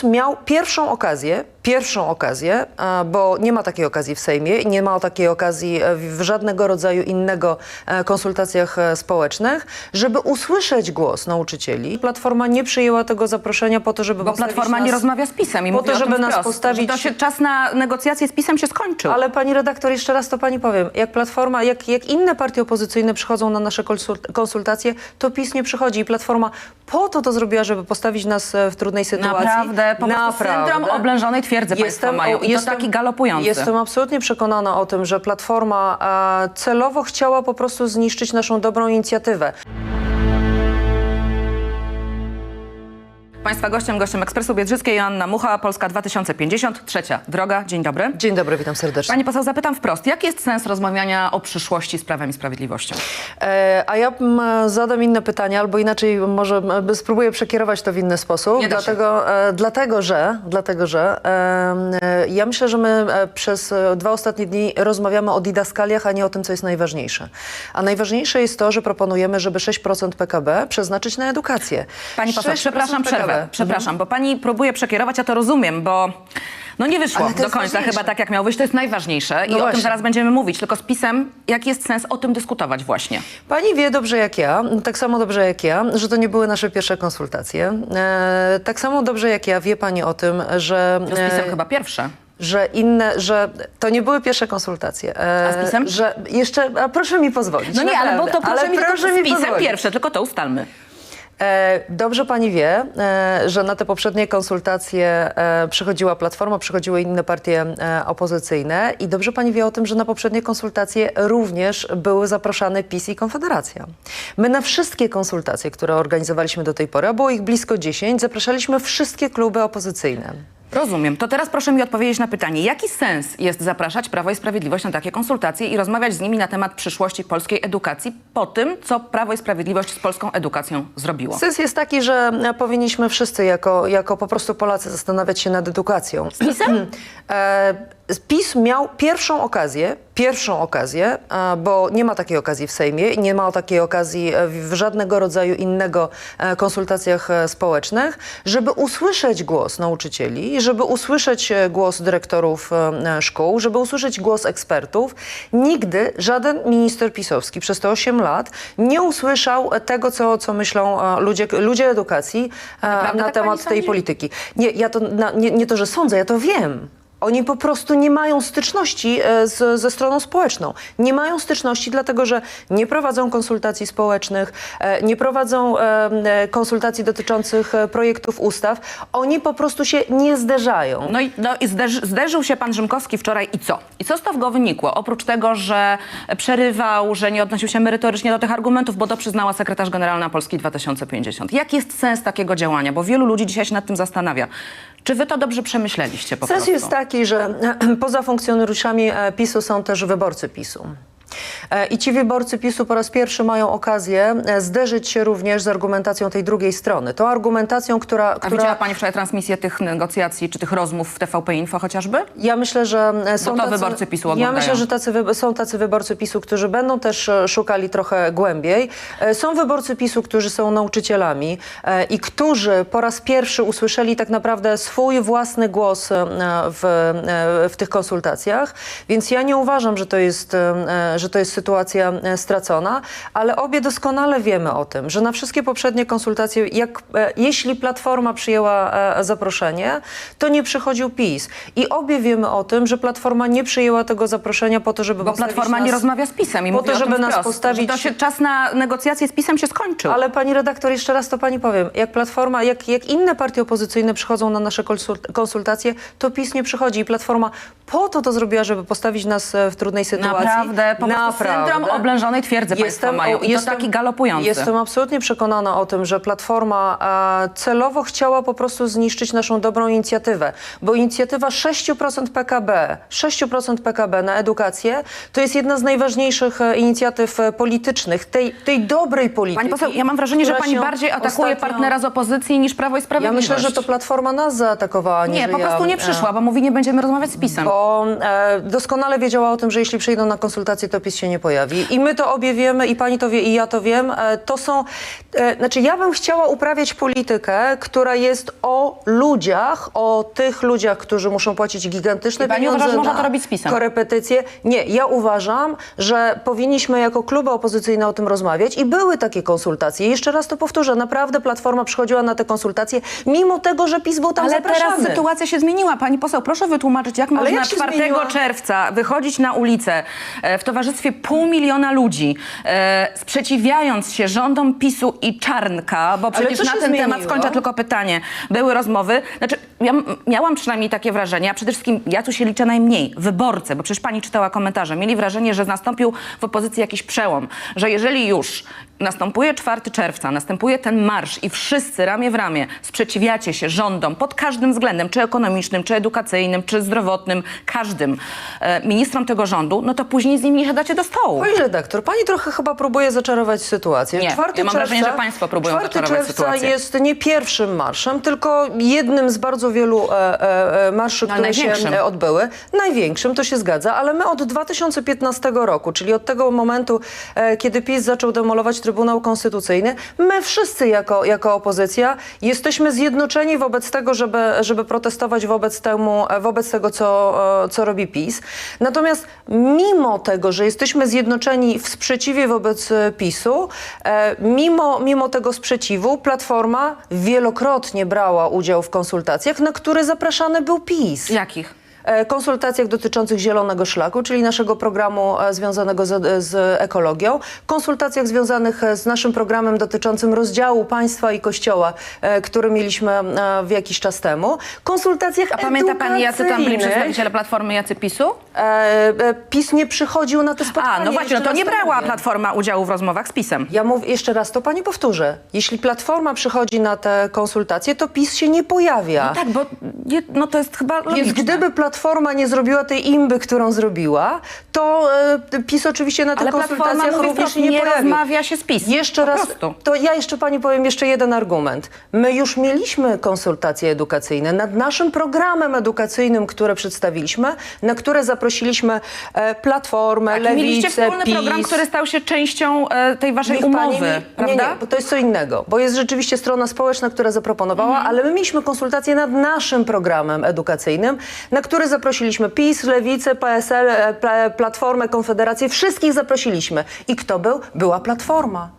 PiS miał pierwszą okazję, pierwszą okazję, e, bo nie ma takiej okazji w Sejmie, nie ma takiej okazji e, w żadnego rodzaju innego e, konsultacjach społecznych, żeby usłyszeć głos nauczycieli. Platforma nie przyjęła tego zaproszenia po to, żeby Bo Platforma nas... nie rozmawia z PiSem i po to, żeby nas wprost, postawić- że to się czas na negocjacje z PiSem się skończył. Ale pani redaktor, jeszcze raz to pani powiem. Jak Platforma, jak, jak inne partie opozycyjne przychodzą na nasze konsul- konsultacje, to PiS nie przychodzi. I Platforma po to to zrobiła, żeby postawić nas w trudnej sytuacji. Naprawdę, po prostu syndrom oblężonej twierdzy państwo mają i to taki galopujący. Jestem absolutnie przekonana o tym, że Platforma e, celowo chciała po prostu zniszczyć naszą dobrą inicjatywę. Państwa gościem, gościem Ekspresu Biedrzyckiej Joanna Mucha, Polska 2050, trzecia droga. Dzień dobry. Dzień dobry, witam serdecznie. Pani poseł, zapytam wprost, jaki jest sens rozmawiania o przyszłości z Prawem i Sprawiedliwością? E, a ja zadam inne pytania, albo inaczej może spróbuję przekierować to w inny sposób. Nie dlatego, e, dlatego, że, dlatego, że e, ja myślę, że my e, przez e, dwa ostatnie dni rozmawiamy o didaskaliach, a nie o tym, co jest najważniejsze. A najważniejsze jest to, że proponujemy, żeby 6% PKB przeznaczyć na edukację. Pani poseł, 6% przepraszam, PKB. przerwę. Przepraszam, bo pani próbuje przekierować, ja to rozumiem, bo no nie wyszło do końca chyba tak, jak miało wyjść. To jest najważniejsze i No o tym właśnie. zaraz będziemy mówić. Tylko z PiSem, jaki jest sens o tym dyskutować właśnie? Pani wie dobrze jak ja, tak samo dobrze jak ja, że to nie były nasze pierwsze konsultacje. E, tak samo dobrze jak ja wie pani o tym, że... To z PiSem e, chyba pierwsze. że inne, że to nie były pierwsze konsultacje. E, A z PiS-em? Że jeszcze, proszę mi pozwolić. No nie, ale bo to naprawdę, proszę ale mi, proszę z mi PiSem pozwolić. pierwsze, tylko to ustalmy. E, Dobrze pani wie, e, że na te poprzednie konsultacje e, przychodziła Platforma, przychodziły inne partie opozycyjne i dobrze pani wie o tym, że na poprzednie konsultacje również były zapraszane PiS i Konfederacja. My na wszystkie konsultacje, które organizowaliśmy do tej pory, a było ich blisko 10, zapraszaliśmy wszystkie kluby opozycyjne. Rozumiem. To teraz proszę mi odpowiedzieć na pytanie, jaki sens jest zapraszać Prawo i Sprawiedliwość na takie konsultacje i rozmawiać z nimi na temat przyszłości polskiej edukacji po tym, co Prawo i Sprawiedliwość z polską edukacją zrobiło? Sens jest taki, że powinniśmy wszyscy jako, jako po prostu Polacy zastanawiać się nad edukacją. Z PiS-em? PiS miał pierwszą okazję, pierwszą okazję, e, bo nie ma takiej okazji w Sejmie, nie ma takiej okazji e, w żadnego rodzaju innego e, konsultacjach społecznych, żeby usłyszeć głos nauczycieli, żeby usłyszeć głos dyrektorów szkół, żeby usłyszeć głos ekspertów. Nigdy żaden minister pisowski przez te 8 lat nie usłyszał tego, co, co myślą ludzie, ludzie edukacji Naprawdę na tak temat tej sądzi? polityki. Nie, ja to, na, nie, nie to, że sądzę, ja to wiem. Oni po prostu nie mają styczności e, z, ze stroną społeczną. Nie mają styczności, dlatego że nie prowadzą konsultacji społecznych, e, nie prowadzą e, konsultacji dotyczących projektów ustaw. Oni po prostu się nie zderzają. No i, no i zderzy, zderzył się pan Rzymkowski wczoraj i co? I co z tego wynikło? Oprócz tego, że przerywał, że nie odnosił się merytorycznie do tych argumentów, bo to przyznała sekretarz generalna Polski 2050. Jaki jest sens takiego działania? Bo wielu ludzi dzisiaj się nad tym zastanawia. Czy wy to dobrze przemyśleliście po Sens prostu? jest taki, że poza funkcjonariuszami e, PiSu są też wyborcy PiSu. E, I ci wyborcy PiSu po raz pierwszy mają okazję e, zderzyć się również z argumentacją tej drugiej strony. Tą argumentacją, która... A która widziała pani wczoraj transmisję tych negocjacji, czy tych rozmów w TVP Info chociażby? Ja myślę, że e, są to tacy, wyborcy PiSu Ja oglądają. myślę, że tacy wy, są tacy wyborcy PiSu, którzy będą też szukali trochę głębiej. Są wyborcy PiSu, którzy są nauczycielami i którzy po raz pierwszy usłyszeli tak naprawdę swój własny głos w, w tych konsultacjach. Więc ja nie uważam, że to jest, że to jest sytuacja e, stracona, ale obie doskonale wiemy o tym, że na wszystkie poprzednie konsultacje, jak, e, jeśli Platforma przyjęła e, zaproszenie, to nie przychodził PiS. I obie wiemy o tym, że Platforma nie przyjęła tego zaproszenia po to, żeby Bo Platforma nas... nie rozmawia z PiSem i po mówi to, żeby nas wprost, postawić- że to się czas na negocjacje z PiSem się skończył. Ale pani redaktor, jeszcze raz to pani powiem. Jak Platforma, jak, jak inne partie opozycyjne przychodzą na nasze konsul- konsultacje, to PiS nie przychodzi. I Platforma po to to zrobiła, żeby postawić nas w trudnej sytuacji. Naprawdę, po Naprawdę. syndrom oblężonej twierdzy państwo mają i to taki galopujący. Jestem absolutnie przekonana o tym, że Platforma e, celowo chciała po prostu zniszczyć naszą dobrą inicjatywę, bo inicjatywa 6% PKB, 6% PKB na edukację, to jest jedna z najważniejszych e, inicjatyw e, politycznych, tej, tej dobrej polityki. Pani poseł, ja mam wrażenie, że pani bardziej atakuje ostatnio- partnera z opozycji niż Prawo i Ja Sprawiedliwość. myślę, że to Platforma nas zaatakowała, nie, Nie, po ja, prostu nie e, przyszła, bo mówi, nie będziemy rozmawiać z PiSem. Bo e, doskonale wiedziała o tym, że jeśli przyjdą na konsultacje, to to PiS się nie pojawi. I my to obie wiemy, i pani to wie, i ja to wiem. E, To są, e, znaczy ja bym chciała uprawiać politykę, która jest o ludziach, o tych ludziach, którzy muszą płacić gigantyczne I pani pieniądze uważa, że można na to robić z PiS-em? korepetycje. Nie, ja uważam, że powinniśmy jako kluby opozycyjne o tym rozmawiać i były takie konsultacje. Jeszcze raz to powtórzę, naprawdę Platforma przychodziła na te konsultacje, mimo tego, że PiS był tam Ale zapraszany. teraz sytuacja się zmieniła. Pani poseł, proszę wytłumaczyć, jak można jak się 4 zmieniła? czerwca wychodzić na ulicę e, w towarzystwie pół miliona ludzi, e, sprzeciwiając się rządom PiSu i Czarnka, bo przecież na ten temat, zmieniło? skończę tylko pytanie, były rozmowy. Znaczy, ja miałam przynajmniej takie wrażenie, a przede wszystkim ja tu się liczę najmniej, wyborcy, bo przecież pani czytała komentarze, mieli wrażenie, że nastąpił w opozycji jakiś przełom, że jeżeli już następuje 4 czerwca, następuje ten marsz i wszyscy ramię w ramię sprzeciwiacie się rządom pod każdym względem, czy ekonomicznym, czy edukacyjnym, czy zdrowotnym, każdym e, ministrom tego rządu, no to później z nimi nie siadacie do stołu. Pani redaktor, pani trochę chyba próbuje zaczarować sytuację. Nie, 4 ja mam wrażenie, czerwca- że państwo próbują 4 zaczarować czerwca sytuację. jest nie pierwszym marszem, tylko jednym z bardzo wielu e, e, e, marszy, No, które się e, odbyły. Największym, to się zgadza, ale my od 2015 roku, czyli od tego momentu, e, kiedy PiS zaczął demolować Trybunał Konstytucyjny, my wszyscy jako, jako opozycja jesteśmy zjednoczeni wobec tego, żeby, żeby protestować wobec, temu, e, wobec tego, co, co robi PiS. Natomiast mimo tego, że jesteśmy zjednoczeni w sprzeciwie wobec e, PiSu, e, mimo, mimo tego sprzeciwu Platforma wielokrotnie brała udział w konsultacjach, na które zapraszany był PiS. Jakich? E, konsultacjach dotyczących Zielonego Szlaku, czyli naszego programu e, związanego z, z ekologią, konsultacjach związanych e, z naszym programem dotyczącym rozdziału państwa i kościoła, który mieliśmy w jakiś czas temu, konsultacjach A pamięta pani, jacy tam byli przedstawiciele Platformy, jacy PiSu? PiS nie przychodził na te spotkania. A, no właśnie, no to nie brała. Platforma udziału w rozmowach z PiSem. Ja mówię jeszcze raz, to pani powtórzę. Jeśli Platforma przychodzi na te konsultacje, to PiS się nie pojawia. Tak, bo je, no to jest chyba logiczne. Więc gdyby Platforma nie zrobiła tej imby, którą zrobiła, to e, PiS oczywiście na tych Ale Platforma konsultacjach mówi również nie, nie pojawił. rozmawia się z PiS. Jeszcze Po raz, prostu. to ja jeszcze pani powiem jeszcze jeden argument. My już mieliśmy konsultacje edukacyjne nad naszym programem edukacyjnym, które przedstawiliśmy, na które zaprosiliśmy e, Platformę, Tak, Lewicę, mieliście wspólny PiS. program, który stał się częścią e, tej waszej Niech umowy, pani mi- prawda? Nie, nie, bo to jest co innego, bo jest rzeczywiście strona społeczna, która zaproponowała, Mhm. ale my mieliśmy konsultacje nad naszym programem edukacyjnym, na który zaprosiliśmy PiS, Lewicę, PSL, e, Pla- Platformę, Konfederację, wszystkich zaprosiliśmy. I kto był? Była Platforma.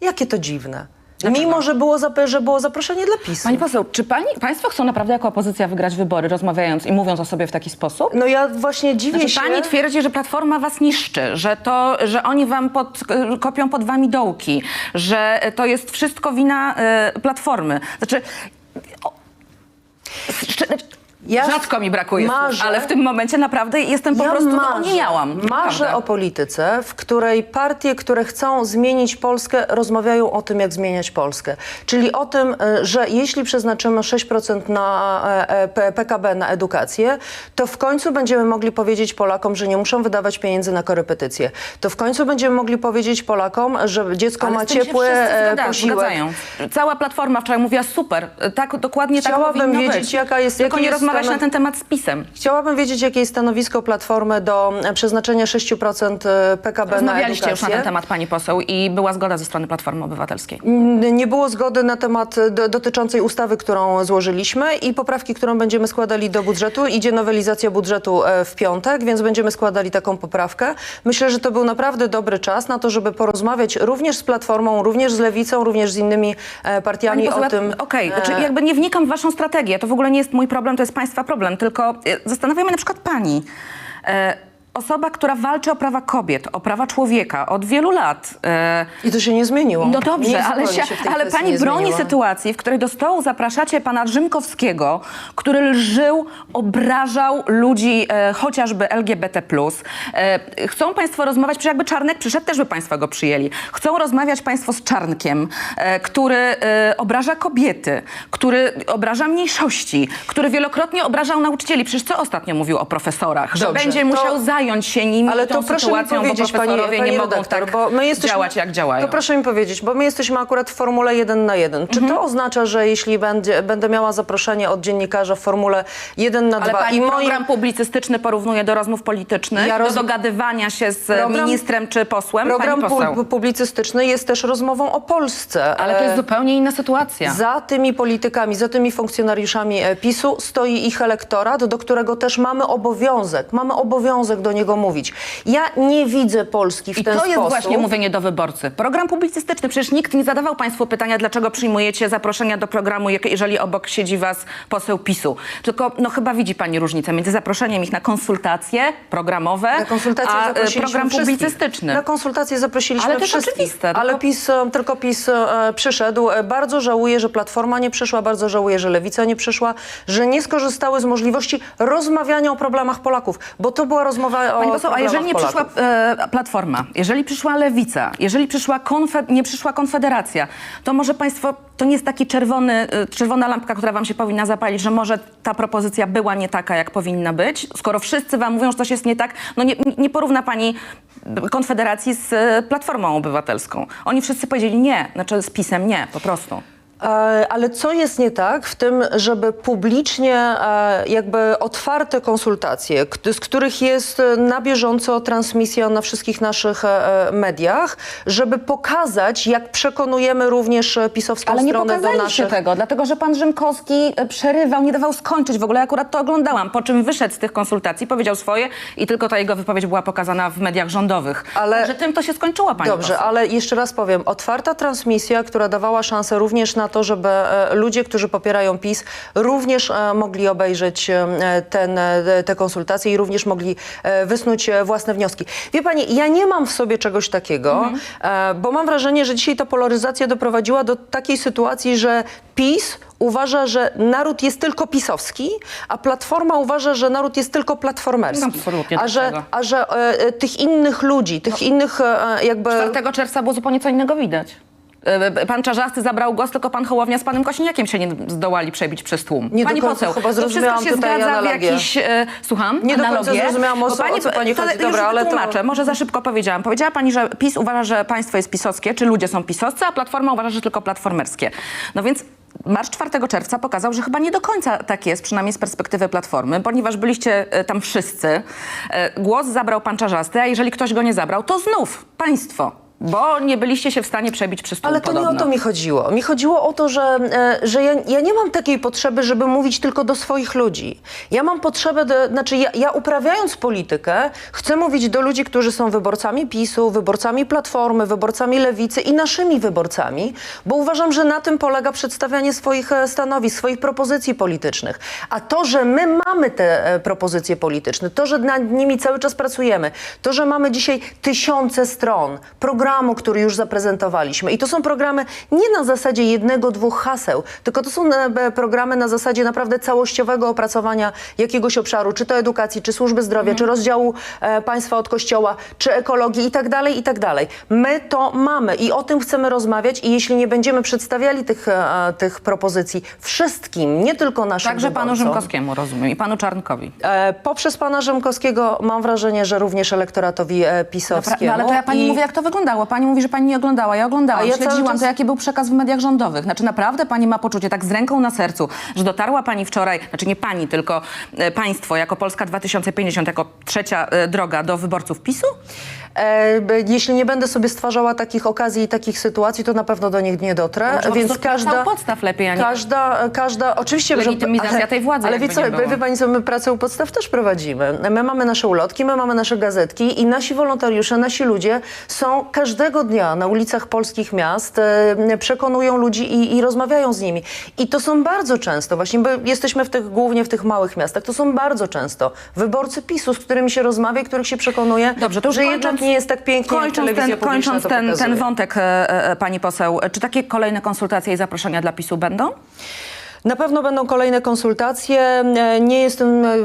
Jakie to dziwne. Mimo, że było, że było zaproszenie dla PiSu. Pani poseł, czy pani, państwo chcą naprawdę jako opozycja wygrać wybory, rozmawiając i mówiąc o sobie w taki sposób? No ja właśnie dziwię Znaczy, się... pani twierdzi, że Platforma was niszczy, że, to, że oni wam pod, kopią pod wami dołki, że to jest wszystko wina e, Platformy. Znaczy, o, znaczy Ja rzadko mi brakuje marzę- słów, ale w tym momencie naprawdę jestem po prostu, no, nie miałam. Marzę Naprawdę. o polityce, w której partie, które chcą zmienić Polskę, rozmawiają o tym, jak zmieniać Polskę. Czyli o tym, e, że jeśli przeznaczymy 6% na e, e, PKB na edukację, to w końcu będziemy mogli powiedzieć Polakom, że nie muszą wydawać pieniędzy na korepetycje. To w końcu będziemy mogli powiedzieć Polakom, że dziecko Ale ma ciepły zgada- posiłek. zgadzają. Cała Platforma wczoraj mówiła super, tak dokładnie tak Chciałabym powinno wiedzieć, być. jaka jest- Tylko jakie nie jest rozmawiać stanow- na ten temat z PiSem. Chciałabym wiedzieć, jakie jest stanowisko Platformy do e, przeznaczenia 6% PKB na Rozmawialiście edukację. już na ten temat, pani poseł, i była zgoda ze strony Platformy Obywatelskiej. Nie było zgody na temat e, do, dotyczącej ustawy, którą złożyliśmy i poprawki, którą będziemy składali do budżetu. Idzie nowelizacja budżetu e, w piątek, więc będziemy składali taką poprawkę. Myślę, że to był naprawdę dobry czas na to, żeby porozmawiać również z Platformą, również z Lewicą, również z innymi e, partiami poseł, o tym. Okej, e, znaczy jakby nie wnikam w waszą strategię. To w ogóle nie jest mój problem, to jest państwa problem. Tylko e, zastanawia mnie na przykład pani. Osoba, która walczy o prawa kobiet, o prawa człowieka od wielu lat. E, I to się nie zmieniło. no dobrze, Nic ale, się, ale pani broni zmieniło. sytuacji, w której do stołu zapraszacie pana Rzymkowskiego, który lżył, obrażał ludzi e, chociażby LGBT+. E, chcą państwo rozmawiać, przecież jakby Czarnek przyszedł, też by państwo go przyjęli. Chcą rozmawiać państwo z Czarnkiem, e, który e, obraża kobiety, który obraża mniejszości, który wielokrotnie obrażał nauczycieli. Przecież co ostatnio mówił o profesorach? Że Dobrze, będzie to- musiał zająć zająć się nimi Ale i tą to proszę mi sytuacją, powiedzieć, bo pani, profesorowie pani nie mogą redaktor, tak bo my jesteśmy, działać, jak działają. To proszę mi powiedzieć, bo my jesteśmy akurat w formule jeden na jeden. Czy Mhm. to oznacza, że jeśli będzie, będę miała zaproszenie od dziennikarza w formule jeden na Ale dwa pani i moim... program publicystyczny porównuje do rozmów politycznych, Ja roz- do dogadywania się z Program- ministrem czy posłem? Program pu- publicystyczny jest też rozmową o Polsce. Ale to jest E, zupełnie inna sytuacja. Za tymi politykami, za tymi funkcjonariuszami e, PiSu stoi ich elektorat, do którego też mamy obowiązek, mamy obowiązek do niego mówić. Ja nie widzę Polski w I ten to jest sposób. właśnie mówienie do wyborcy. Program publicystyczny. Przecież nikt nie zadawał Państwu pytania, dlaczego przyjmujecie zaproszenia do programu, jeżeli obok siedzi Was poseł PiSu. Tylko no chyba widzi Pani różnicę między zaproszeniem ich na konsultacje programowe, Na konsultacje a e, zaprosiliśmy program wszystkich. publicystyczny. Na konsultacje zaprosiliśmy Ale to jest wszystkich. oczywiste, Ale tylko- PiS, e, tylko PiS e, przyszedł. E, Bardzo żałuję, że Platforma nie przyszła, bardzo żałuję, że Lewica nie przyszła, że nie skorzystały z możliwości rozmawiania o problemach Polaków, bo to była rozmowa o Pani poseł, a jeżeli nie Polaków. przyszła e, Platforma, jeżeli przyszła Lewica, jeżeli przyszła konfe- nie przyszła Konfederacja, to może Państwo, to nie jest taki czerwony, e, czerwona lampka, która Wam się powinna zapalić, że może ta propozycja była nie taka, jak powinna być? Skoro wszyscy Wam mówią, że coś jest nie tak, no nie, nie porówna Pani Konfederacji z e, Platformą Obywatelską. Oni wszyscy powiedzieli nie, znaczy z PiSem nie, po prostu. E, Ale co jest nie tak w tym, żeby publicznie e, jakby otwarte konsultacje, z których jest e, na bieżąco transmisja na wszystkich naszych mediach, żeby pokazać, jak przekonujemy również pisowską Ale nie stronę do pokazaliście naszych... tego, dlatego że pan Rzymkowski przerywał, nie dawał skończyć. W ogóle akurat to oglądałam, po czym wyszedł z tych konsultacji, powiedział swoje i tylko ta jego wypowiedź była pokazana w mediach rządowych. Ale- Także tym to się skończyło, pani Dobrze, poseł. ale jeszcze raz powiem, otwarta transmisja, która dawała szansę również na to, żeby e, ludzie, którzy popierają PiS, również e, mogli obejrzeć e, ten, te konsultacje i również mogli wysnuć własne wnioski. Wie pani, ja nie mam w sobie czegoś takiego, e, bo mam wrażenie, że dzisiaj ta polaryzacja doprowadziła do takiej sytuacji, że PiS uważa, że naród jest tylko pisowski, a Platforma uważa, że naród jest tylko platformerski. Absolutnie a do że, a że e, tych innych ludzi, tych innych e, jakby... 4 czerwca było zupełnie co innego widać. E, Pan Czarzasty zabrał głos, tylko pan Hołownia z panem Kosiniakiem się nie zdołali przebić przez tłum. Nie do pani końca poseł, chyba to zrozumiałam wszystko się zgadza w analogię. jakiś... E, słucham? Nie do końca Analogię? zrozumiałam, o co- o co pani to chodzi. Dobra, ale to- wytłumaczę. Może za szybko powiedziałam. Powiedziała pani, że PiS uważa, że państwo jest pisowskie, czy ludzie są pisowscy, a Platforma uważa, że tylko platformerskie. No więc Marsz 4 czerwca pokazał, że chyba nie do końca tak jest, przynajmniej z perspektywy Platformy, ponieważ byliście e, tam wszyscy. E, Głos zabrał pan Czarzasty, a jeżeli ktoś go nie zabrał, to znów państwo. Bo nie byliście się w stanie przebić przez tłum Ale to podobno. nie o to mi chodziło. Mi chodziło o to, że, e, że ja, ja nie mam takiej potrzeby, żeby mówić tylko do swoich ludzi. Ja mam potrzebę, do, znaczy ja, ja uprawiając politykę, chcę mówić do ludzi, którzy są wyborcami PiSu, wyborcami Platformy, wyborcami Lewicy i naszymi wyborcami, bo uważam, że na tym polega przedstawianie swoich e, stanowisk, swoich propozycji politycznych. A to, że my mamy te e, propozycje polityczne, to, że nad nimi cały czas pracujemy, to, że mamy dzisiaj tysiące stron programu, który już zaprezentowaliśmy. I to są programy nie na zasadzie jednego, dwóch haseł, tylko to są e, programy na zasadzie naprawdę całościowego opracowania jakiegoś obszaru, czy to edukacji, czy służby zdrowia, czy rozdziału e, państwa od kościoła, czy ekologii i tak dalej, i tak dalej. My to mamy i o tym chcemy rozmawiać i jeśli nie będziemy przedstawiali tych, e, tych propozycji wszystkim, nie tylko naszym Także panu wyborcom, Rzymkowskiemu, rozumiem, i panu Czarnkowi. E, poprzez pana Rzymkowskiego mam wrażenie, że również elektoratowi e, pisowskiemu. No ale to ja pani I- mówię, jak to wyglądało. Pani mówi, że pani nie oglądała. Ja oglądałam, A ja śledziłam czas- to, jaki był przekaz w mediach rządowych. Znaczy naprawdę pani ma poczucie, tak z ręką na sercu, że dotarła pani wczoraj, znaczy nie pani, tylko e, państwo, jako Polska 2050, jako trzecia e, droga do wyborców PiSu? E, jeśli nie będę sobie stwarzała takich okazji i takich sytuacji, to na pewno do nich nie dotrę. Po więc każda, podstaw lepiej, a nie- każda, każda, oczywiście, że- Legitymizacja tej władzy Ale wie, co, wie pani co, my pracę u podstaw też prowadzimy. My mamy nasze ulotki, my mamy nasze gazetki i nasi wolontariusze, nasi ludzie są każdego dnia na ulicach polskich miast, e, przekonują ludzi i, i rozmawiają z nimi. I to są bardzo często, właśnie, bo jesteśmy w tych, głównie w tych małych miastach, to są bardzo często wyborcy PiSu, z którymi się rozmawia, których się przekonuje, Dobrze, to że kończąc- jednak nie jest tak pięknie, Kończąc telewizja ten, kończąc ten, ten wątek, e, e, pani poseł, czy takie kolejne konsultacje i zaproszenia dla PiSu będą? Na pewno będą kolejne konsultacje. E, Nie jestem e,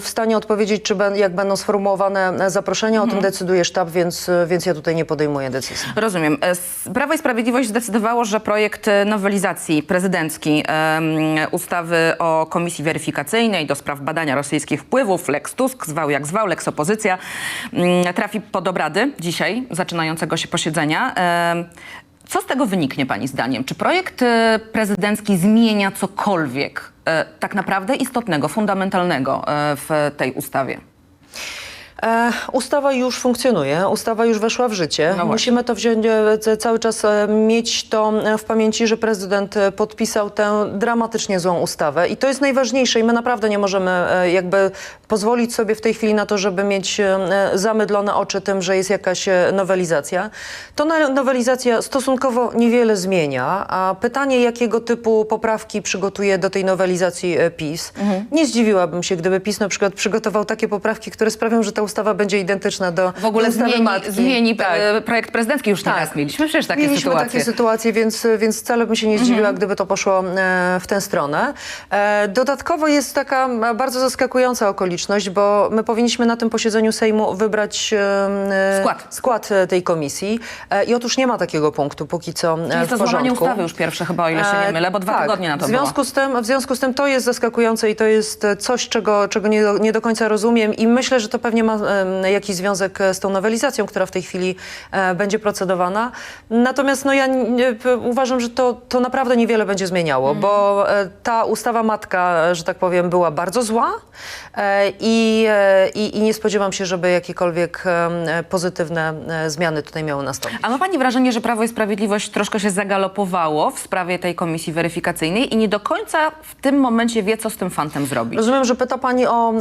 w stanie odpowiedzieć, czy jak będą sformułowane zaproszenia. O tym decyduje sztab, więc, więc ja tutaj nie podejmuję decyzji. Rozumiem. E, Prawo i Sprawiedliwość zdecydowało, że projekt e, nowelizacji prezydencki em, ustawy o Komisji Weryfikacyjnej do spraw badania rosyjskich wpływów, Lex Tusk, zwał jak zwał, Lex Opozycja, trafi pod obrady dzisiaj, zaczynającego się posiedzenia. Co z tego wyniknie Pani zdaniem? Czy projekt e, prezydencki zmienia cokolwiek e, tak naprawdę istotnego, fundamentalnego e, w tej ustawie? E, ustawa już funkcjonuje, ustawa już weszła w życie. No. Musimy to wziąć, e, cały czas e, mieć to w pamięci, że prezydent podpisał tę dramatycznie złą ustawę i to jest najważniejsze i my naprawdę nie możemy jakby pozwolić sobie w tej chwili na to, żeby mieć e, zamydlone oczy tym, że jest jakaś e, nowelizacja. To nowelizacja stosunkowo niewiele zmienia, a pytanie, jakiego typu poprawki przygotuje do tej nowelizacji e, PiS. Mhm. Nie zdziwiłabym się, gdyby PiS na przykład przygotował takie poprawki, które sprawią, że ta ustawa będzie identyczna do W ogóle do ustawy zmieni, matki. zmieni Tak. projekt prezydencki. Już Tak. teraz mieliśmy przecież takie Mieliśmy sytuacje. takie sytuacje, więc, więc wcale bym się nie zdziwiła, Mhm. gdyby to poszło w tę stronę. Dodatkowo jest taka bardzo zaskakująca okoliczność, bo my powinniśmy na tym posiedzeniu Sejmu wybrać e, Skład. skład e, tej komisji e, i otóż nie ma takiego punktu póki co Czyli jest to złamanie ustawy już pierwsze chyba, o ile się nie mylę, bo dwa tak. tygodnie na to w związku z tym, W związku z tym to jest zaskakujące i to jest coś, czego, czego nie, do, nie do końca rozumiem i myślę, że to pewnie ma jakiś związek z tą nowelizacją, która w tej chwili będzie procedowana. Natomiast no, ja uważam, że to, to naprawdę niewiele będzie zmieniało, Mhm. bo ta ustawa matka, że tak powiem, była bardzo zła i, e, i, i nie spodziewam się, żeby jakiekolwiek e, pozytywne e, zmiany tutaj miały nastąpić. A ma pani wrażenie, że Prawo i Sprawiedliwość troszkę się zagalopowało w sprawie tej komisji weryfikacyjnej i nie do końca w tym momencie wie, co z tym fantem zrobić? Rozumiem, że pyta Pani o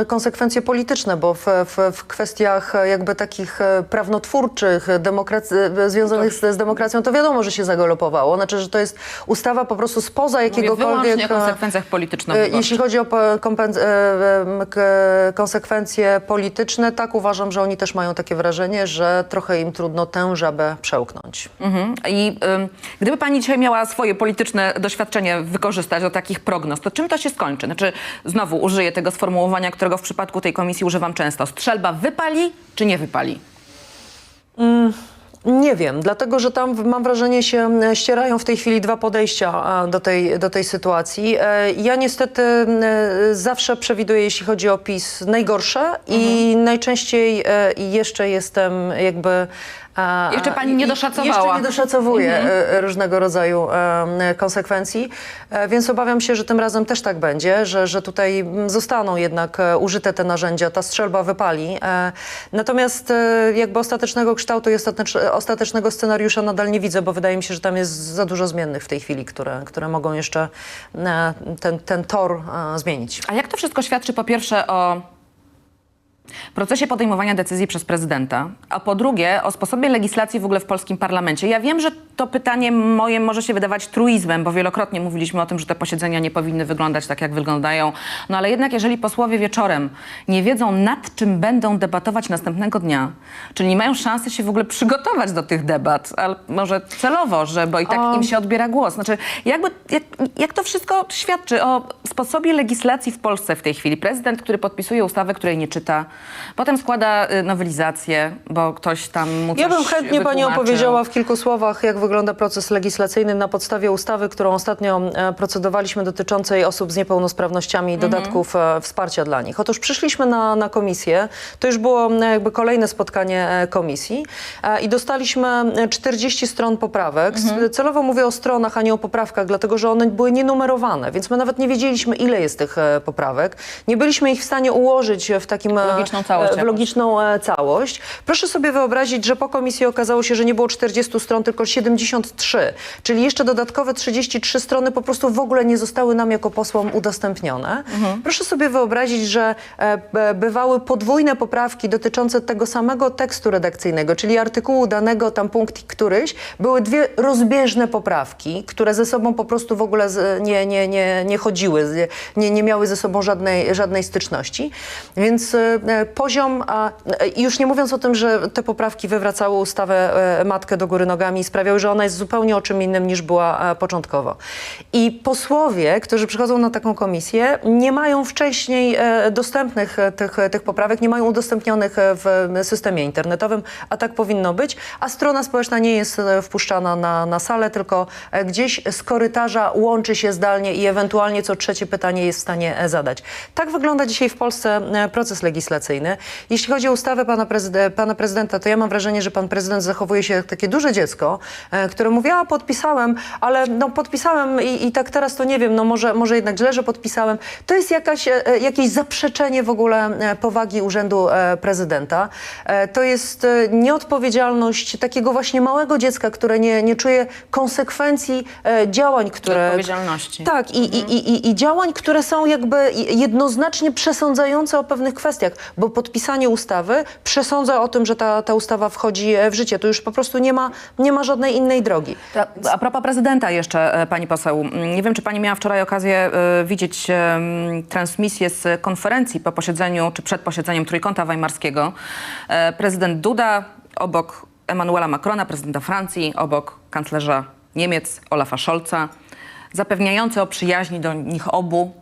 e, konsekwencje polityczne, bo w, w, w kwestiach e, jakby takich e, prawnotwórczych, e, e, związanych z, z demokracją, to wiadomo, że się zagalopowało. Znaczy, że to jest ustawa po prostu spoza Mówię jakiegokolwiek... wyłącznie o e, konsekwencjach e, polityczno-wyborczych. Jeśli chodzi o kompen- e, konsekwencje polityczne, tak uważam, że oni też mają takie wrażenie, że trochę im trudno tę żabę przełknąć. Mhm. I ym, gdyby pani dzisiaj miała swoje polityczne doświadczenie wykorzystać do takich prognoz, to czym to się skończy? Znaczy, znowu użyję tego sformułowania, którego w przypadku tej komisji używam często. Strzelba wypali czy nie wypali? Nie wiem, dlatego że tam mam wrażenie się e, ścierają w tej chwili dwa podejścia e, do tej, do tej sytuacji. E, Ja niestety e, zawsze przewiduję, jeśli chodzi o PiS, najgorsze i najczęściej e, jeszcze jestem jakby... e, Jeszcze pani nie doszacowała. Jeszcze nie doszacowuję e, różnego rodzaju e, konsekwencji, E, więc obawiam się, że tym razem też tak będzie, że, że tutaj mm, zostaną jednak e, użyte te narzędzia, ta strzelba wypali. E, Natomiast e, jakby ostatecznego kształtu i ostatecz- ostatecznego scenariusza nadal nie widzę, bo wydaje mi się, że tam jest za dużo zmiennych w tej chwili, które, które mogą jeszcze e, ten, ten tor e, zmienić. A jak to wszystko świadczy po pierwsze o procesie podejmowania decyzji przez prezydenta, a po drugie o sposobie legislacji w ogóle w polskim parlamencie? Ja wiem, że to pytanie moje może się wydawać truizmem, bo wielokrotnie mówiliśmy o tym, że te posiedzenia nie powinny wyglądać tak, jak wyglądają. No ale jednak jeżeli posłowie wieczorem nie wiedzą, nad czym będą debatować następnego dnia, czyli nie mają szansy się w ogóle przygotować do tych debat, ale może celowo, że, bo i tak im się odbiera głos. Znaczy, jakby, jak, jak to wszystko świadczy o sposobie legislacji w Polsce w tej chwili? Prezydent, który podpisuje ustawę, której nie czyta, potem składa y, nowelizację, bo ktoś tam mu coś Ja bym chętnie Pani opowiedziała w kilku słowach, jak wygląda proces legislacyjny na podstawie ustawy, którą ostatnio e, procedowaliśmy dotyczącej osób z niepełnosprawnościami i dodatków e, wsparcia dla nich. Otóż przyszliśmy na, na komisję, to już było jakby kolejne spotkanie e, komisji i dostaliśmy e, 40 stron poprawek. S- Celowo mówię o stronach, a nie o poprawkach, dlatego że one były nienumerowane, więc my nawet nie wiedzieliśmy, ile jest tych poprawek. Nie byliśmy ich w stanie ułożyć w takim... Logiczną całość e, w logiczną e, całość. Proszę sobie wyobrazić, że po komisji okazało się, że nie było 40 stron, tylko 73, czyli jeszcze dodatkowe 33 strony po prostu w ogóle nie zostały nam jako posłom udostępnione. Proszę sobie wyobrazić, że e, bywały podwójne poprawki dotyczące tego samego tekstu redakcyjnego, czyli artykułu danego, tam punkt któryś, były dwie rozbieżne poprawki, które ze sobą po prostu w ogóle nie, nie, nie, nie chodziły, nie, nie miały ze sobą żadnej, żadnej styczności. Więc poziom, e, już nie mówiąc o tym, że te poprawki wywracały ustawę e, matkę do góry nogami i sprawiały, że ona jest zupełnie o czym innym niż była początkowo. I posłowie, którzy przychodzą na taką komisję, nie mają wcześniej e, dostępnych tych, tych poprawek, nie mają udostępnionych w systemie internetowym, a tak powinno być, a strona społeczna nie jest wpuszczana na, na salę, tylko gdzieś z korytarza łączy się zdalnie i ewentualnie co trzecie pytanie jest w stanie zadać. Tak wygląda dzisiaj w Polsce proces legislacyjny. Jeśli chodzi o ustawę pana, prezyd- pana prezydenta, to ja mam wrażenie, że pan prezydent zachowuje się jak takie duże dziecko, e, które mówi, a podpisałem, ale no podpisałem i, i tak teraz to nie wiem, no może, może jednak źle, że podpisałem. To jest jakaś, e, e, jakieś zaprzeczenie w ogóle powagi urzędu prezydenta. To jest nieodpowiedzialność takiego właśnie małego dziecka, które nie, nie czuje konsekwencji działań, które... Odpowiedzialności. Tak, i, i, i, i działań, które są jakby jednoznacznie przesądzające o pewnych kwestiach, bo podpisanie ustawy przesądza o tym, że ta, ta ustawa wchodzi e, w życie. Tu już po prostu nie ma, nie ma żadnej innej drogi. Ta- A propos prezydenta jeszcze, e, pani poseł. Mm, Nie wiem, czy pani miała wczoraj okazję e, widzieć em, transmisję z konferencji po posiedzeniu, czy przed posiedzeniem Trójkąta Weimarskiego. Prezydent Duda obok Emmanuela Macrona, prezydenta Francji, obok kanclerza Niemiec Olafa Scholza, zapewniający o przyjaźni do nich obu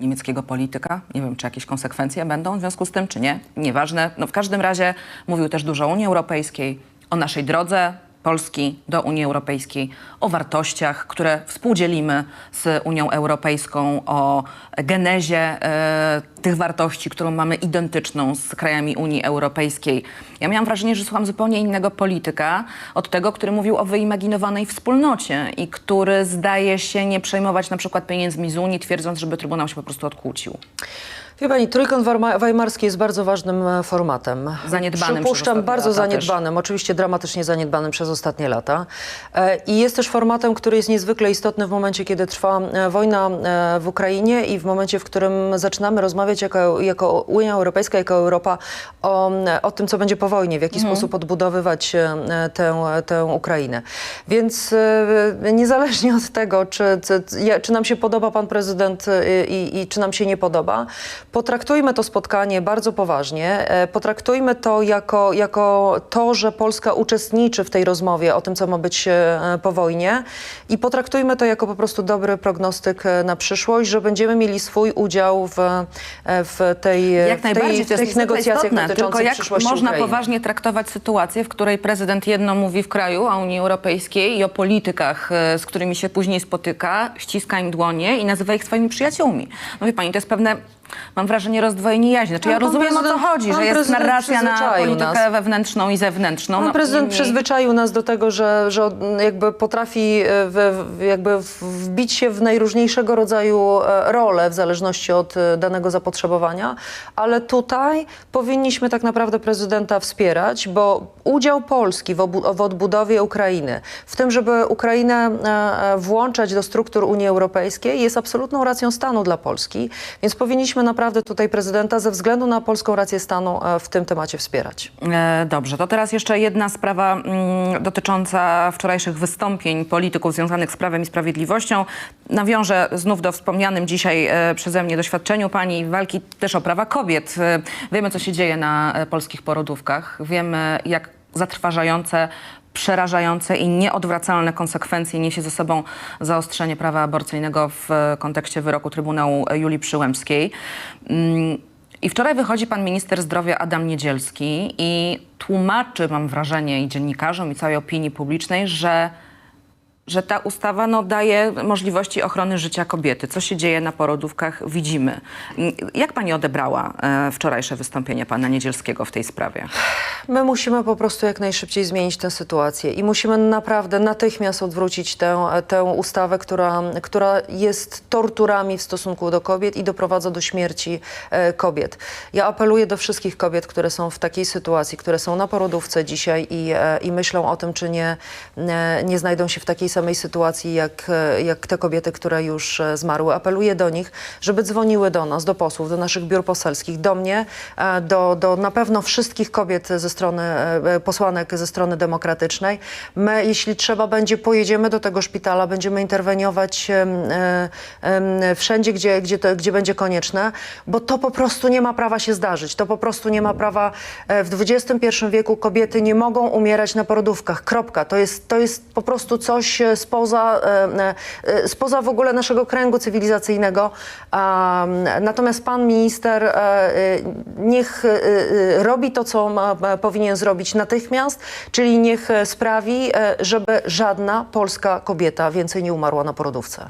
niemieckiego polityka. Nie wiem, czy jakieś konsekwencje będą w związku z tym, czy nie. Nieważne. No, w każdym razie mówił też dużo o Unii Europejskiej, o naszej drodze Polski do Unii Europejskiej, o wartościach, które współdzielimy z Unią Europejską, o genezie e, tych wartości, którą mamy identyczną z krajami Unii Europejskiej. Ja miałam wrażenie, że słucham zupełnie innego polityka od tego, który mówił o wyimaginowanej wspólnocie i który zdaje się nie przejmować na przykład pieniędzmi z Unii, twierdząc, żeby Trybunał się po prostu odkłócił. Wie pani, Trójkąt Weimarski jest bardzo ważnym e, formatem. Zaniedbanym Przypuszczam, bardzo lata też. zaniedbanym, oczywiście dramatycznie zaniedbanym przez ostatnie lata. E, I jest też formatem, który jest niezwykle istotny w momencie, kiedy trwa e, wojna w Ukrainie i w momencie, w którym zaczynamy rozmawiać jako, jako Unia Europejska, jako Europa o, o tym, co będzie po wojnie, w jaki Mhm. sposób odbudowywać tę, tę Ukrainę. Więc niezależnie od tego, czy, czy, czy nam się podoba pan prezydent i, i czy nam się nie podoba, potraktujmy to spotkanie bardzo poważnie. E, Potraktujmy to jako, jako to, że Polska uczestniczy w tej rozmowie o tym, co ma być e, po wojnie i potraktujmy to jako po prostu dobry prognostyk e, na przyszłość, że będziemy mieli swój udział w, w, tej, Jak w, tej, najbardziej, w to jest tych negocjacjach istotne, dotyczących tylko jak przyszłości można Ukrainy. poważnie traktować sytuację, w której prezydent jedno mówi w kraju, a Unii Europejskiej i o politykach, z którymi się później spotyka, ściska im dłonie i nazywa ich swoimi przyjaciółmi. No wie pani, to jest pewne, mam wrażenie, rozdwojenie jaźni. Znaczy ja Pan rozumiem o co chodzi, pan że jest prezydent narracja na przyzwyczaił politykę nas. wewnętrzną i zewnętrzną. Pan No, prezydent niemniej- przyzwyczaił nas do tego, że, że jakby potrafi e, w, w, jakby w- wbić się w najróżniejszego rodzaju e, role w zależności od e, danego zapotrzebowania, ale tutaj powinniśmy tak naprawdę prezydenta wspierać, bo udział Polski w, obu, w odbudowie Ukrainy, w tym, żeby Ukrainę e, e, włączać do struktur Unii Europejskiej jest absolutną racją stanu dla Polski, więc powinniśmy naprawdę tutaj prezydenta ze względu na polską rację stanu e, w tym temacie wspierać. E, Dobrze, to teraz jeszcze jedna sprawa mm, dotycząca wczorajszych wystąpień polityków związanych z Prawem i Sprawiedliwością. Nawiążę znów do wspomnianym dzisiaj e, przeze mnie doświadczeniu pani walki też o prawa kobiet. Wiemy, co się dzieje na polskich porodówkach. Wiemy, jak zatrważające przerażające i nieodwracalne konsekwencje niesie ze sobą zaostrzenie prawa aborcyjnego w e, kontekście wyroku Trybunału Julii Przyłębskiej. Mm, I wczoraj wychodzi pan minister zdrowia Adam Niedzielski i tłumaczy, mam wrażenie, i dziennikarzom, i całej opinii publicznej, że, że ta ustawa no, daje możliwości ochrony życia kobiety. Co się dzieje na porodówkach, widzimy. Jak pani odebrała e, wczorajsze wystąpienie pana Niedzielskiego w tej sprawie? My musimy po prostu jak najszybciej zmienić tę sytuację i musimy naprawdę natychmiast odwrócić tę, tę ustawę, która, która jest torturami w stosunku do kobiet i doprowadza do śmierci e, kobiet. Ja apeluję do wszystkich kobiet, które są w takiej sytuacji, które są na porodówce dzisiaj i, e, i myślą o tym, czy nie, nie, nie znajdą się w takiej samej samej sytuacji jak, jak te kobiety, które już e, zmarły. Apeluję do nich, żeby dzwoniły do nas, do posłów, do naszych biur poselskich, do mnie, e, do, do na pewno wszystkich kobiet ze strony, e, posłanek ze strony demokratycznej. My, jeśli trzeba będzie, pojedziemy do tego szpitala, będziemy interweniować wszędzie, gdzie, gdzie, to, gdzie będzie konieczne, bo to po prostu nie ma prawa się zdarzyć. To po prostu nie ma prawa. W XXI wieku kobiety nie mogą umierać na porodówkach. Kropka. To jest, to jest po prostu coś spoza, e, e, spoza w ogóle naszego kręgu cywilizacyjnego. Natomiast pan minister e, niech robi to, co ma, powinien zrobić natychmiast, czyli niech sprawi, żeby żadna polska kobieta więcej nie umarła na porodówce.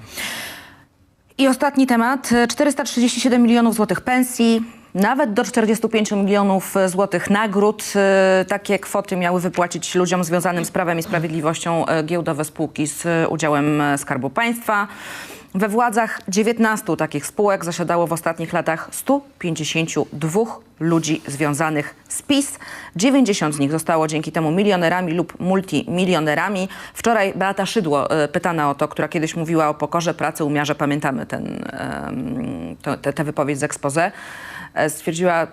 I ostatni temat. 437 milionów złotych pensji, nawet do 45 milionów złotych nagród. E, Takie kwoty miały wypłacić ludziom związanym z Prawem i Sprawiedliwością e, giełdowe spółki z e, udziałem e, Skarbu Państwa. We władzach 19 takich spółek zasiadało w ostatnich latach 152 ludzi związanych z PiS. 90 z nich zostało dzięki temu milionerami lub multimilionerami. Wczoraj Beata Szydło, e, pytana o to, która kiedyś mówiła o pokorze pracy, umiarze, pamiętamy to, te, tę wypowiedź z expose, e, stwierdziła,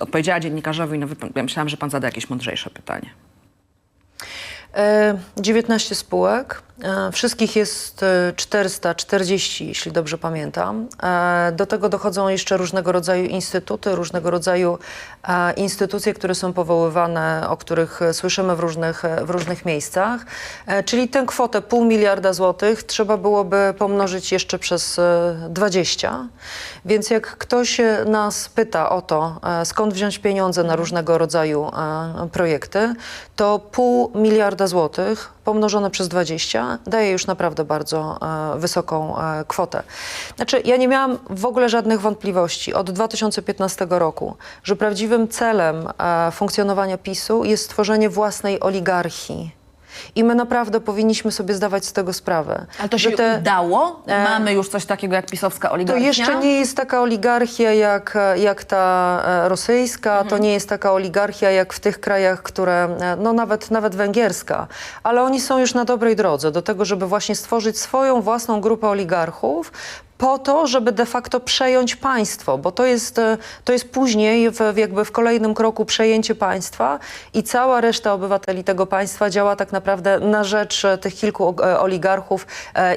odpowiedziała dziennikarzowi, no ja myślałam, że pan zada jakieś mądrzejsze pytanie. E, 19 spółek, e, wszystkich jest e, 440, jeśli dobrze pamiętam. E, Do tego dochodzą jeszcze różnego rodzaju instytuty, różnego rodzaju e, instytucje, które są powoływane, o których e, słyszymy w różnych, e, w różnych miejscach. E, Czyli tę kwotę pół miliarda złotych trzeba byłoby pomnożyć jeszcze przez e, 20. Więc jak ktoś e, nas pyta o to, e, skąd wziąć pieniądze na różnego rodzaju e, projekty, to pół miliarda złotych pomnożone przez 20 daje już naprawdę bardzo e, wysoką e, kwotę. Znaczy, ja nie miałam w ogóle żadnych wątpliwości od 2015 roku, że prawdziwym celem e, funkcjonowania PiSu jest stworzenie własnej oligarchii. I my naprawdę powinniśmy sobie zdawać z tego sprawę. Ale to się te- udało? E, Mamy już coś takiego jak pisowska to oligarchia? jeszcze nie jest taka oligarchia jak, jak ta e, rosyjska, to nie jest taka oligarchia jak w tych krajach, które, e, no nawet, nawet węgierska, ale oni są już na dobrej drodze do tego, żeby właśnie stworzyć swoją własną grupę oligarchów, po to, żeby de facto przejąć państwo, bo to jest, e, to jest później w, jakby w kolejnym kroku przejęcie państwa i cała reszta obywateli tego państwa działa tak naprawdę na rzecz e, tych kilku e, oligarchów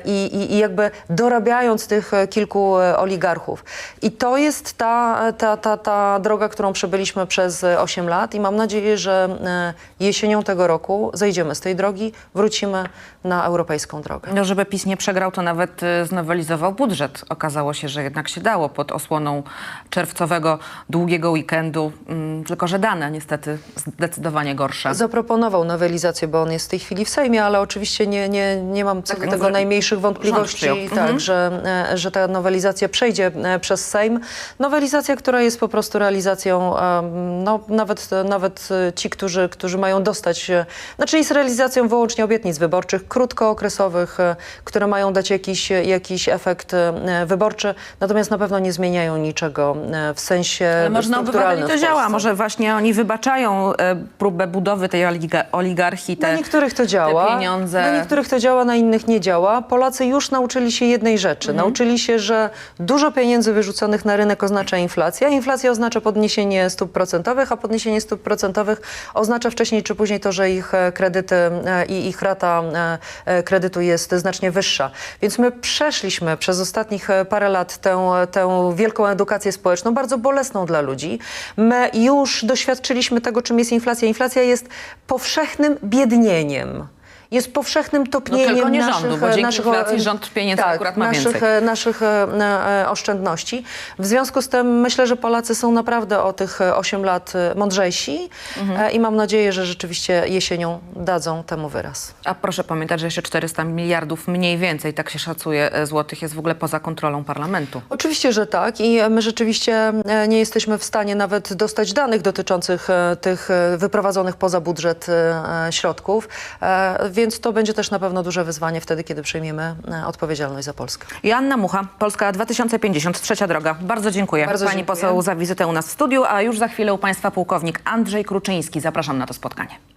i, i, i jakby dorabiając tych kilku oligarchów. I to jest ta, ta, ta, ta droga, którą przebyliśmy przez e, 8 lat i mam nadzieję, że jesienią tego roku zejdziemy z tej drogi, wrócimy na europejską drogę. No, żeby PiS nie przegrał, to nawet znowelizował budżet. Okazało się, że jednak się dało pod osłoną czerwcowego, długiego weekendu. Mm, tylko, że dane niestety zdecydowanie gorsze. Zaproponował nowelizację, bo on jest w tej chwili w Sejmie, ale oczywiście nie, nie, nie mam co do Tak, tego że najmniejszych wątpliwości, przyjął. tak, Mhm. że, e, że ta nowelizacja przejdzie e, przez Sejm. Nowelizacja, która jest po prostu realizacją, no, nawet, nawet ci, którzy, którzy mają dostać, e, znaczy jest realizacją wyłącznie obietnic wyborczych, krótkookresowych, które mają dać jakiś, jakiś efekt wyborczy, natomiast na pewno nie zmieniają niczego e, w sensie Ale może na obywateli to działa. Może właśnie oni wybaczają e, próbę budowy tej oliga- oligarchii. Te, Na niektórych to działa. te pieniądze. Na niektórych to działa, na innych nie działa. Polacy już nauczyli się jednej rzeczy. Mhm. Nauczyli się, że dużo pieniędzy wyrzuconych na rynek oznacza inflacja. Inflacja oznacza podniesienie stóp procentowych, a podniesienie stóp procentowych oznacza wcześniej czy później to, że ich e, kredyty e, i ich rata e, e, kredytu jest znacznie wyższa. Więc my przeszliśmy przez ostatnich e, parę lat tę, tę wielką edukację społeczną, bardzo bolesną dla ludzi. My już doświadczyliśmy tego, czym jest inflacja. Inflacja jest powszechnym biednieniem. Jest powszechnym topnieniem No tylko nie naszych, rządu, bo dzięki naszych, inflacji rząd pieniędzy tak, akurat ma naszych, więcej. e, naszych e, e, oszczędności. W związku z tym myślę, że Polacy są naprawdę o tych e, 8 lat e, mądrzejsi Mhm. e, i mam nadzieję, że rzeczywiście jesienią dadzą temu wyraz. A proszę pamiętać, że jeszcze 400 miliardów mniej więcej, tak się szacuje, e, złotych jest w ogóle poza kontrolą parlamentu. Oczywiście, że tak i my rzeczywiście e, nie jesteśmy w stanie nawet dostać danych dotyczących e, tych e, wyprowadzonych poza budżet e, e, środków, e, więc to będzie też na pewno duże wyzwanie wtedy, kiedy przejmiemy e, odpowiedzialność za Polskę. Joanna Mucha, Polska 2050, trzecia droga. Bardzo dziękuję Bardzo pani dziękuję. poseł za wizytę u nas w studiu, a już za chwilę u państwa pułkownik Andrzej Kruczyński. Zapraszam na to spotkanie.